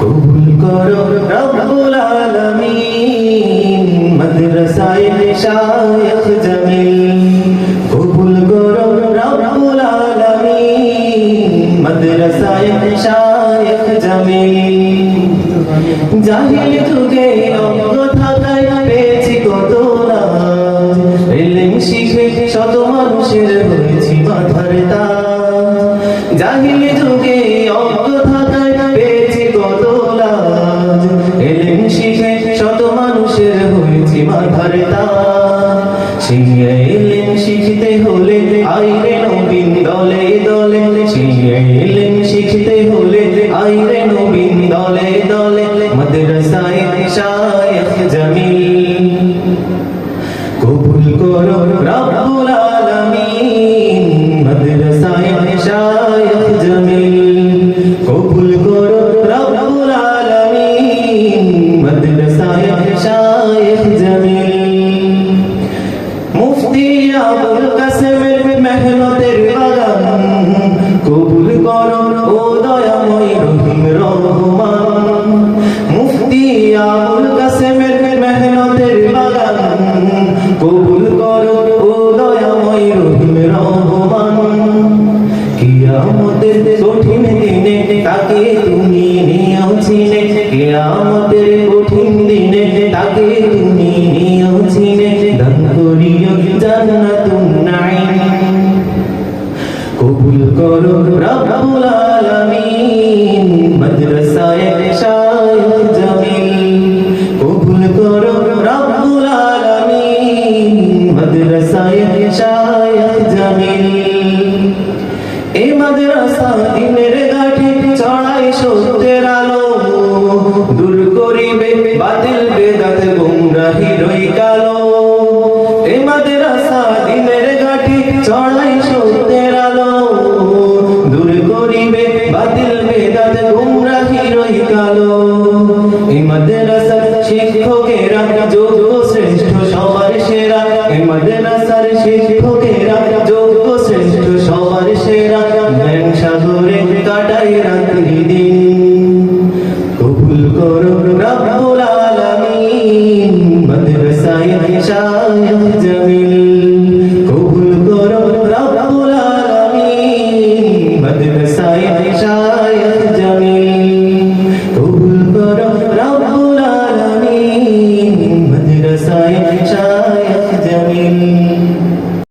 কবুল করো রব্বুল আলামিন। মাদ্রাসায় শায়খ জামিল। কবুল করো রব্বুল আলামিন। মাদ্রাসায় শায়খ জামিল। জাহিল যুগে অজ্ঞ থাকায় পেয়েছি কত লাজ এলেম শিখে শত মানুষের হয়েছি মাথার তাজ। জাহিল যুগে অজ্ঞ হয়েছি ধরতা। সেই শিখতে হলে আইরে নবীন দলে দলে। সেই শিখতে হলে আইরে নবীন দলে দলে। মাদ্রাসায় শায়খ জামিল। কবুল করো রব্বুল আবুল কাসেমের মেহনতের বাগান। কবুল করো ও দয়াময় রহিম রহমান। মুফতি আবুল কাসেমের মেহনতের বাগান। কবুল করো ও দয়াময় রহিম রহমান। কিয়ামতের কঠিন দিনে তাকে তুমি নিয়েও কিয়ামতের করো রব্বুল আলামিন, মাদ্রাসায় শায়খ জামিল। কবুল করো রব্বুল আলামিন, মাদ্রাসায় শায়খ জামিল। এই মাদ্রাসা দিনের গাঠি চড়াই সত্যের আলো। দূর করিবে বাতিল বেদাত গুমরাহি রই করিবে, বাতিল বেদাত গুমরাহি রই এই মাদ্রাসার যোগ্য শ্রেষ্ঠ সবার সেরা। এই মাদ্রাসার যোগ্য শ্রেষ্ঠ সবার সেরা। সাগরে কাটাই রাত্রি দিন। কবুল করুন রব্বুল আলামিন। মাদ্রাসায় শাহ